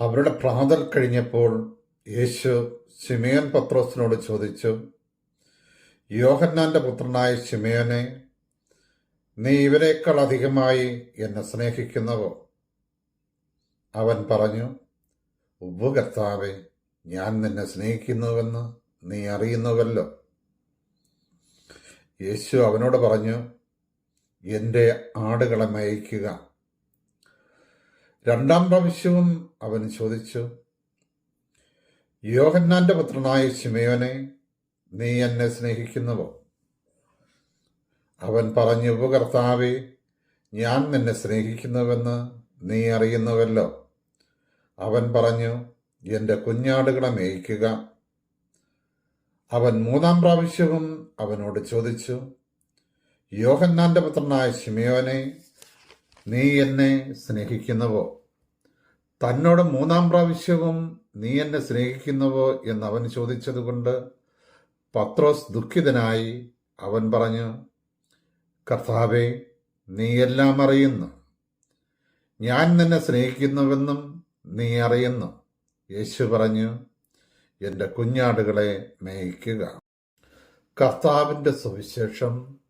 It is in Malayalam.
അവരുടെ പ്രാതൽ കഴിഞ്ഞപ്പോൾ യേശു ശിമയോൻ പത്രോസിനോട് ചോദിച്ചു യോഹന്നാന്റെ പുത്രനായ ശിമയോനെ നീ ഇവരെക്കാൾ അധികമായി എന്നെ സ്നേഹിക്കുന്നവോ? അവൻ പറഞ്ഞു ഉപ്പുകർത്താവെ കർത്താവെ ഞാൻ നിന്നെ സ്നേഹിക്കുന്നുവെന്ന് നീ അറിയുന്നുവല്ലോ. യേശു അവനോട് പറഞ്ഞു എന്റെ ആടുകളെ മേയിക്കുക രണ്ടാം പ്രാവശ്യവും അവൻ ചോദിച്ചു യോഹന്നാന്റെ പുത്രനായ ശിമയോനെ നീ എന്നെ സ്നേഹിക്കുന്നുവോ? അവൻ പറഞ്ഞു ഉപകർത്താവെ ഞാൻ നിന്നെ സ്നേഹിക്കുന്നുവെന്ന് നീ അറിയുന്നുവല്ലോ. അവൻ പറഞ്ഞു എന്റെ കുഞ്ഞാടുകളെ മേയ്ക്കുക. അവൻ മൂന്നാം പ്രാവശ്യവും അവനോട് ചോദിച്ചു യോഹന്നാന്റെ പുത്രനായ ശിമയോനെ നീ എന്നെ സ്നേഹിക്കുന്നുവോ? തന്നോട് മൂന്നാം പ്രാവശ്യവും നീ എന്നെ സ്നേഹിക്കുന്നുവോ എന്ന് അവൻ ചോദിച്ചതുകൊണ്ട് പത്രോസ് ദുഃഖിതനായി അവൻ പറഞ്ഞു കർത്താവെ നീ എല്ലാം അറിയുന്നു. ഞാൻ നിന്നെ സ്നേഹിക്കുന്നുവെന്നും നീ അറിയുന്നു. യേശു പറഞ്ഞു എന്റെ കുഞ്ഞാടുകളെ മേയ്ക്കുക. കർത്താവിന്റെ സുവിശേഷം.